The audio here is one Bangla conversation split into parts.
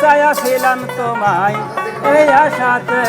চাইয়াছিলাম তোমায় এই আশাতে।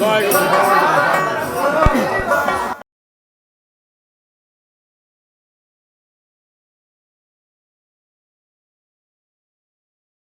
Tigers.